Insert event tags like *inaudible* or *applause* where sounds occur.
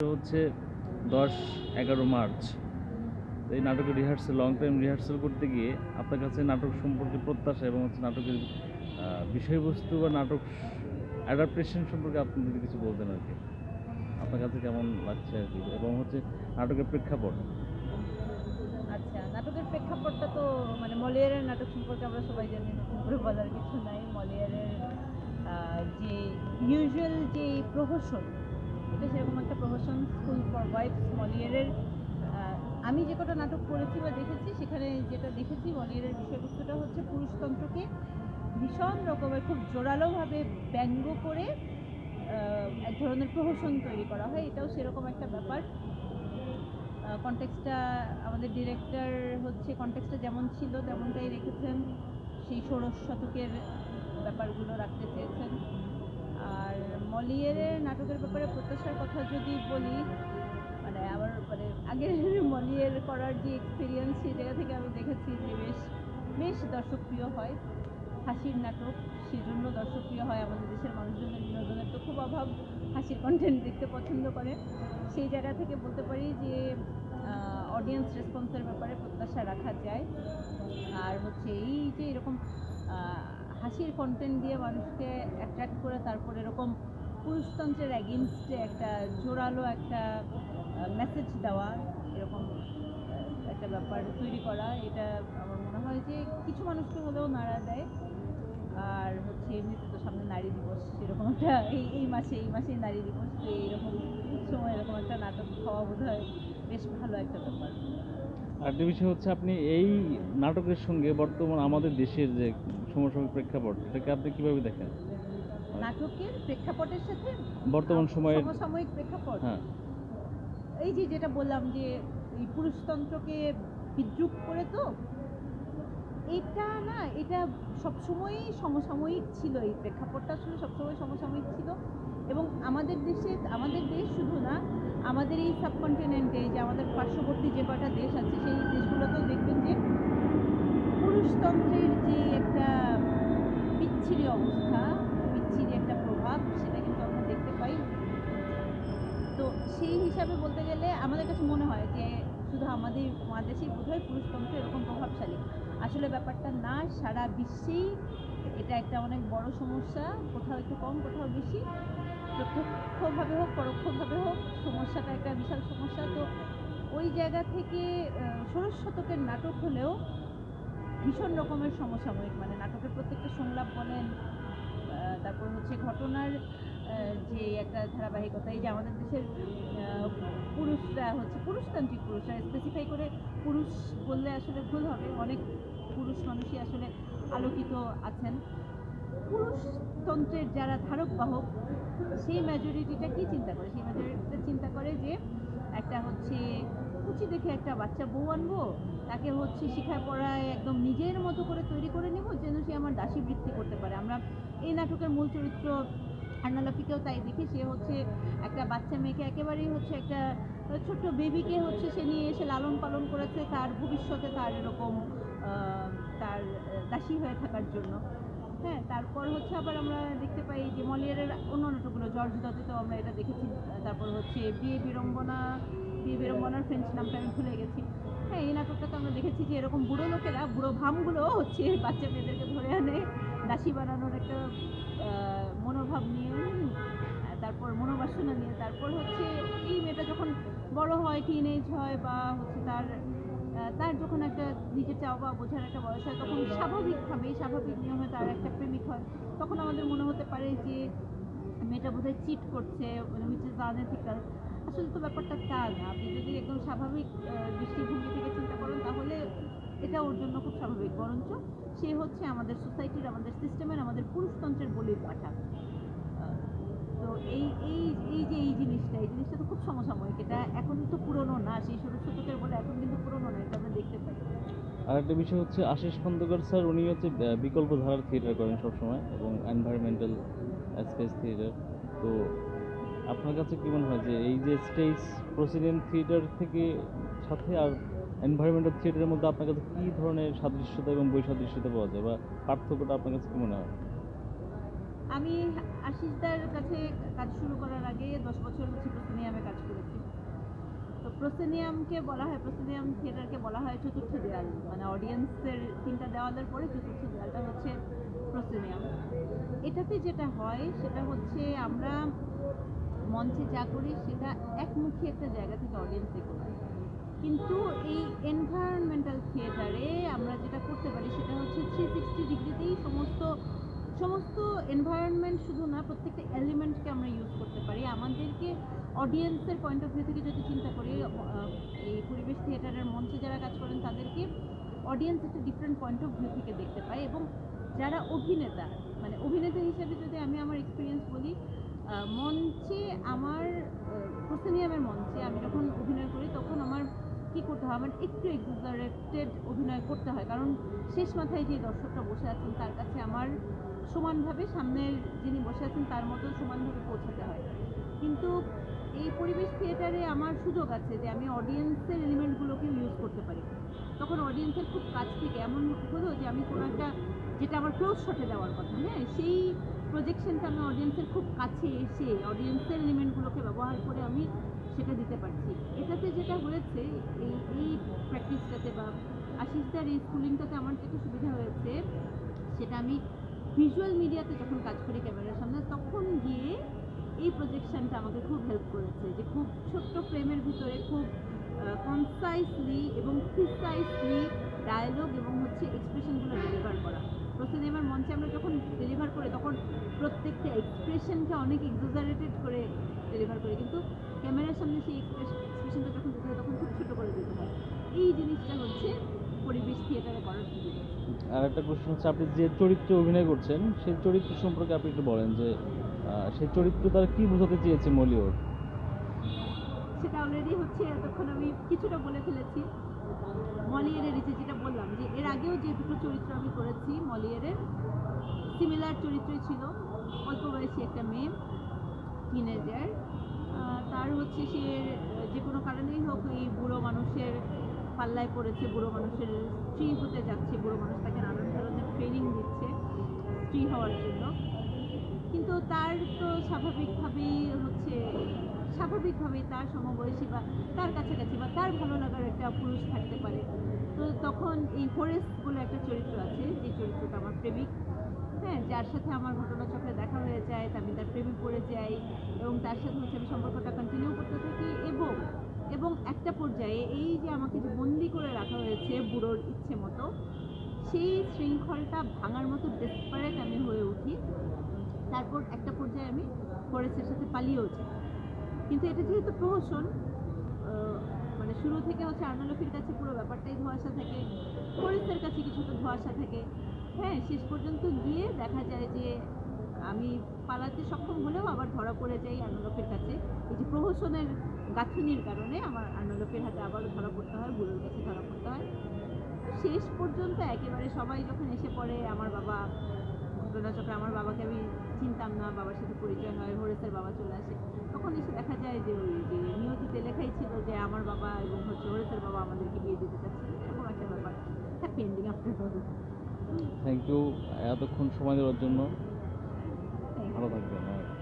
হচ্ছে দশ, এগারো মার্চ। এই নাটকের রিহার্সাল লং টাইম রিহার্সেল করতে গিয়ে আপনার কাছে নাটক সম্পর্কে প্রত্যাশা এবং হচ্ছে নাটকের বিষয়বস্তু বা নাটক অ্যাডাপ্টেশন সম্পর্কে আপনি যদি কিছু বলতেন আর কি। আপনার কাছে কেমন লাগছে আর কি? এবং হচ্ছে নাটকের প্রেক্ষাপট। আচ্ছা নাটকের প্রেক্ষাপটটা তো মানে মলিয়ারের নাটক সম্পর্কে আমরা সবাই জানি নতুন করে বলার কিছু নাই। মলিয়ারের যে ইউজুয়াল যে প্রহসন এটা সেরকম একটা প্রহসন স্কুল ফর ওয়াইফস মলিয়ারের আমি যে কটা নাটক করেছি বা দেখেছি, সেখানে যেটা দেখেছি মলিয়ারের বিষয়বস্তুটা হচ্ছে পুরুষতন্ত্রকে ভীষণ রকমের, খুব জোরালোভাবে ব্যঙ্গ করে এক ধরনের প্রহসন তৈরি করা হয়। এটাও সেরকম একটা ব্যাপার। কনটেক্সটটা আমাদের ডিরেক্টর হচ্ছে কনটেক্সটটা যেমন ছিল, তেমনটাই রেখেছেন। সেই ষোড়শ শতকের ব্যাপারগুলো রাখতে চেয়েছেন। আর মলিয়েরের নাটকের ব্যাপারে প্রত্যাশার কথা যদি বলি মানে আমার মানে আগের *laughs* মলিয়ের করার যে এক্সপিরিয়েন্স সেই জায়গা থেকে আমি দেখেছি যে বেশ বেশ দর্শকপ্রিয় হয় হাসির নাটক। সেজন্য দর্শকপ্রিয় হয় আমাদের দেশের মানুষজনের বিনোদনের। তো খুব অভাব হাসির কন্টেন্ট দেখতে পছন্দ করে। সেই জায়গা থেকে বলতে পারি যে অডিয়েন্স রেসপন্সের ব্যাপারে প্রত্যাশা রাখা যায়। আর হচ্ছে এই যে এরকম হাসির কন্টেন্ট দিয়ে মানুষকে অ্যাট্রাক্ট করে তারপর এরকম পুরুষতন্ত্রের অ্যাগেনস্টে একটা জোরালো একটা মেসেজ দেওয়া, এরকম একটা ব্যাপার তৈরি করা, এটা আমার মনে হয় যে কিছু মানুষকে হলেও নাড়া দেয়। আর হচ্ছে এমনিতে তো সামনে নারী দিবস, সেরকম একটা এই এই মাসে, এই মাসেই নারী দিবস, তো এইরকম সময় এরকম একটা নাটক হওয়া বোধ হয় বেশ ভালো একটা ব্যাপার। আরেকটা বিষয় হচ্ছে আপনি এই নাটকের সঙ্গে বর্তমান আমাদের দেশের যে সমসাময়িক প্রেক্ষাপট এটাকে আপনি কীভাবে দেখেন? নাটকের প্রেক্ষাপটের সাথে বর্তমান সময়ের সমসাময়িক প্রেক্ষাপট। হ্যাঁ। এই যে যেটা বললাম যে এই পুরুষতন্ত্রকে বিদ্রুপ করে তো এটা না এটা সবসময়ই সমসাময়িক ছিল এই প্রেক্ষাপটটা আসলে সবসময় সমসাময়িক ছিল। এবং আমাদের দেশে আমাদের দেশ শুধু না আমাদের এই সাবকন্টিনেন্টে যে আমাদের পার্শ্ববর্তী যে কটা দেশ আছে, সেই দেশগুলোতেও দেখবেন যে পুরুষতন্ত্রের যে একটা বিচ্ছিরি অবস্থা, বিচ্ছিরি একটা প্রভাব, সেটা কিন্তু আমরা দেখতে পাই। তো সেই হিসাবে বলতে গেলে আমাদের কাছে মনে হয় যে শুধু আমাদের মহাদেশেই বোধহয় পুরুষতন্ত্র এরকম প্রভাবশালী। আসলে ব্যাপারটা না, সারা বিশ্বেই এটা একটা অনেক বড় সমস্যা, কোথাও একটু কম, কোথাও বেশি। প্রত্যক্ষভাবে হোক, পরোক্ষভাবে হোক, সমস্যাটা একটা বিশাল সমস্যা। তো ওই জায়গা থেকে ষোড়শ শতকের নাটক হলেও ভীষণ রকমের সমসাময়িক মানে নাটকের প্রত্যেকটা সংলাপ বলেন তারপর হচ্ছে ঘটনার যে একটা ধারাবাহিকতা, এই যে আমাদের দেশের পুরুষরা হচ্ছে, পুরুষতান্ত্রিক পুরুষরা স্পেসিফাই করে পুরুষ বললে আসলে ভুল হবে। অনেক পুরুষ মানুষই আসলে আলোকিত আছেন। পুরুষতন্ত্রের যারা ধারক বাহক সেই মেজরিটিটা কি চিন্তা করে? সেই মেজরিটিটা চিন্তা করে যে একটা হচ্ছে কুচি দেখে একটা বাচ্চা বউ আনব, তাকে হচ্ছে শিখায় পড়ায় একদম নিজের মতো করে তৈরি করে নেব, যেন সে আমার দাসী বৃত্তি করতে পারে। আমরা এই নাটকের মূল চরিত্র আন্নালাফিকেও তাই দেখি সে হচ্ছে একটা বাচ্চা মেয়েকে একেবারেই হচ্ছে একটা ছোট্ট বেবিকে হচ্ছে সে নিয়ে এসে লালন পালন করেছে তার ভবিষ্যতে তার এরকম তার দাসী হয়ে থাকার জন্য। হ্যাঁ তারপর হচ্ছে আবার আমরা দেখতে পাই যে মলিয়ারের অন্য নাটকগুলো জর্জ দত্তেও আমরা এটা দেখেছি। তারপর হচ্ছে বিয়ে বিড়ম্বনা, বিয়ে বিড়ম্বনার ফ্রেঞ্চ নামটা আমি ভুলে গেছি। হ্যাঁ এই নাটকটা তো আমরা দেখেছি যে এরকম বুড়ো লোকেরা, বুড়ো ভামগুলো হচ্ছে বাচ্চা মেয়েদেরকে ধরে আনে, দাসী বানানোর একটা মনোভাব নিয়ে। তারপর মনোবাসনা নিয়ে। তারপর হচ্ছে এই মেয়েটা যখন বড় হয় টিনেজ হয় বা হচ্ছে তার তার যখন একটা নিজের চাওয়া বা বোঝার একটা বয়স হয়, তখন স্বাভাবিকভাবেই স্বাভাবিক নিয়মে তার একটা প্রেমিক হয়। তখন আমাদের মনে হতে পারে যে মেয়েটা বোধহয় চিট করছে উইচ ইজ আনএথিক্যাল আসলে তো ব্যাপারটা তা না। আপনি যদি একদম স্বাভাবিক দৃষ্টিভঙ্গি থেকে চিন্তা করেন, তাহলে এটা ওর জন্য খুব স্বাভাবিক। বরঞ্চ সে হচ্ছে আমাদের সোসাইটির আমাদের সিস্টেমের আমাদের পুরুষতন্ত্রের বলির পাঠা তো এই এই এই যে এই জিনিসটা এই জিনিসটা তো খুব সমসাময়িক। এটা এখন তো পুরনো না, সেই ষোড়শ শতকের বলে এখন কিন্তু পুরনো না, এটা আমরা দেখতে পাই। আর একটা বিষয় হচ্ছে, আশিস খন্দকার স্যার, উনি হচ্ছে বিকল্প ধারার থিয়েটার করেন সবসময় এবং এনভায়রনমেন্টাল স্পেস থিয়েটার তো আপনার কাছে কি মনে হয় যে এই যে স্টেজ প্রসিডেন্ট থিয়েটার থেকে সাথে আর এনভায়রনমেন্টাল থিয়েটারের মধ্যে আপনার কাছে কী ধরনের সাদৃশ্যতা এবং বৈসাদৃশ্যতা পাওয়া যায়? বা পার্থক্যটা আপনার কাছে কী মনে হয়? আমি আশিসদার কাছে কাজ শুরু করার আগে দশ বছর হচ্ছে প্রথমে আমি কাজ করেছি। তো প্রসেনিয়ামকে বলা হয়, প্রসেনিয়াম থিয়েটারকে বলা হয় চতুর্থ দেয়াল। মানে অডিয়েন্সের তিনটা দেওয়ালের পরে চতুর্থ দেয়ালটা হচ্ছে প্রসেনিয়াম। এটাতে যেটা হয়, সেটা হচ্ছে আমরা মঞ্চে যা করি, সেটা একমুখী একটা জায়গা থেকে অডিয়েন্স দেখতে পাই কিন্তু এই এনভায়রনমেন্টাল থিয়েটারে আমরা যেটা করতে পারি, সেটা হচ্ছে থ্রি সিক্সটি ডিগ্রিতেই সমস্ত সমস্ত এনভায়রনমেন্ট শুধু না, প্রত্যেকটা এলিমেন্টকে আমরা ইউজ করতে পারি। আমাদেরকে অডিয়েন্সের পয়েন্ট অফ ভিউ থেকে যদি চিন্তা করি এই পরিবেশ থিয়েটারের মঞ্চে যারা কাজ করেন, তাদেরকে অডিয়েন্স একটা ডিফারেন্ট পয়েন্ট অফ ভিউ থেকে দেখতে পায় এবং যারা অভিনেতা মানে অভিনেতা হিসেবে যদি আমি আমার এক্সপিরিয়েন্স বলি মঞ্চে আমার প্রসেনিয়ামের মঞ্চে আমি যখন অভিনয় করি, তখন আমার কী করতে হয়? আমার একটু এক্সারেটেড অভিনয় করতে হয়। কারণ শেষ মাথায় যে দর্শকরা বসে আছেন, তার কাছে আমার সমানভাবে সামনের যিনি বসে আছেন তার মতো সমানভাবে পৌঁছাতে হয়। কিন্তু এই পরিবেশ থিয়েটারে আমার সুযোগ আছে যে আমি অডিয়েন্সের এলিমেন্টগুলোকে ইউজ করতে পারি। তখন অডিয়েন্সের খুব কাছ থেকে এমন হলো যে আমি কোনো একটা যেটা আমার ক্লোজ শটে দেওয়ার কথা হ্যাঁ? সেই প্রজেকশনটা আমি অডিয়েন্সের খুব কাছে এসে অডিয়েন্সের এলিমেন্টগুলোকে ব্যবহার করে আমি সেটা দিতে পারছি। এটাতে যেটা হয়েছে, এই এই প্র্যাকটিসটাতে বা আশিসদার এই স্কুলিংটাতে আমার যেটা সুবিধা হয়েছে, সেটা আমি ভিজুয়াল মিডিয়াতে যখন কাজ করি ক্যামেরার সামনে, তখন গিয়ে এই প্রজেকশনটা আমাকে খুব হেল্প করেছে যে খুব ছোট্ট ফ্রেমের ভিতরে খুব কনসাইসলি এবং প্রিসাইসলি ডায়ালগ এবং হচ্ছে এক্সপ্রেশনগুলো ডেলিভার করা। তো সিনেমার মঞ্চে আমরা যখন ডেলিভার করি, তখন প্রত্যেকটা এক্সপ্রেশনকে অনেক এক্সাজারেটেড করে ডেলিভার করি। কিন্তু ক্যামেরার সামনে সেই এক্সপ্রেশনটা যখন দিতে হয়, তখন খুব ছোটো করে দিতে হয় এই জিনিসটা হচ্ছে পরিবেশ থিয়েটারে করার সুযোগ আর একটা প্রশ্ন হচ্ছে আপনি যে চরিত্রে অভিনয় করছেন সেই চরিত্র সম্পর্কে আপনি একটু বলেন যে সেই চরিত্র তারা কি বোঝাতে চেয়েছে মলিওর সেটা অলরেডি হচ্ছে এতক্ষণ আমি কিছুটা বলে ফেলেছি। মলিয়ারের যে যেটা বললাম যে এর আগেও যে দুটো চরিত্র আমি করেছি মলিয়ারের সিমিলার চরিত্রই ছিল। অল্প বয়সী একটা মেয়ে টিনেজার তার হচ্ছে সে যে কোনো কারণেই হোক এই বুড়ো মানুষের পাল্লায় পড়েছে, বুড়ো মানুষের স্ত্রী হতে যাচ্ছে, বুড়ো মানুষ তাকে নানান ধরনের ট্রেনিং দিচ্ছে স্ত্রী হওয়ার জন্য। কিন্তু তার তো স্বাভাবিকভাবেই হচ্ছে, স্বাভাবিকভাবেই তার সমবয়সী বা তার কাছাকাছি বা তার ভালো লাগার একটা পুরুষ থাকতে পারে। তো তখন এই ফরেস বলে একটা চরিত্র আছে, যে চরিত্রটা আমার প্রেমিক। হ্যাঁ যার সাথে আমার ঘটনাচক্রে দেখা হয়ে যায়, আমি তার প্রেমে পড়ে যাই এবং তার সাথে হচ্ছে আমি সম্পর্কটা কন্টিনিউ করতে থাকি এবং এবং একটা পর্যায়ে এই যে আমাকে যে বন্দি করে রাখা হয়েছে বুড়োর ইচ্ছে মতো, সেই শৃঙ্খলটা ভাঙার মতো ডেসপারেট আমি হয়ে উঠি। তারপর একটা পর্যায়ে আমি ফরেস্টের সাথে পালিয়েও যাই। কিন্তু এটা যেহেতু প্রহসন মানে শুরু থেকে হচ্ছে আর্নলফির কাছে পুরো ব্যাপারটাই ধোঁয়াশা থাকে ফরেস্টের কাছে কিছুটা ধোঁয়াশা থাকে। হ্যাঁ শেষ পর্যন্ত গিয়ে দেখা যায় যে সক্ষম হলেও আবার ধরা পড়ে যাই আর্নলফের কাছে। এই যে প্রহসনের গাঁথুনির কারণে আমার আর্নলফের হাতে আবারও ধরা পড়তে হয়, বুড়োর কাছে ধরা পড়তে হয়। শেষ পর্যন্ত একেবারে সবাই যখন এসে পড়ে, আমার বাবা, ঘটনাচক্রে আমার বাবাকে আমি চিনতাম না, বাবার সাথে পরিচয় হয় হরেসের বাবা চলে আসে। তখন এসে দেখা যায় যে ওই যে নিয়তিতে লেখাই ছিল যে আমার বাবা এবং হচ্ছে হরেসের বাবা আমাদেরকে বিয়ে দিতে চাচ্ছে এরকম একটা ব্যাপার। Happy ending all thank you এতক্ষণ সময় দেওয়ার জন্য ভালো থাকবেন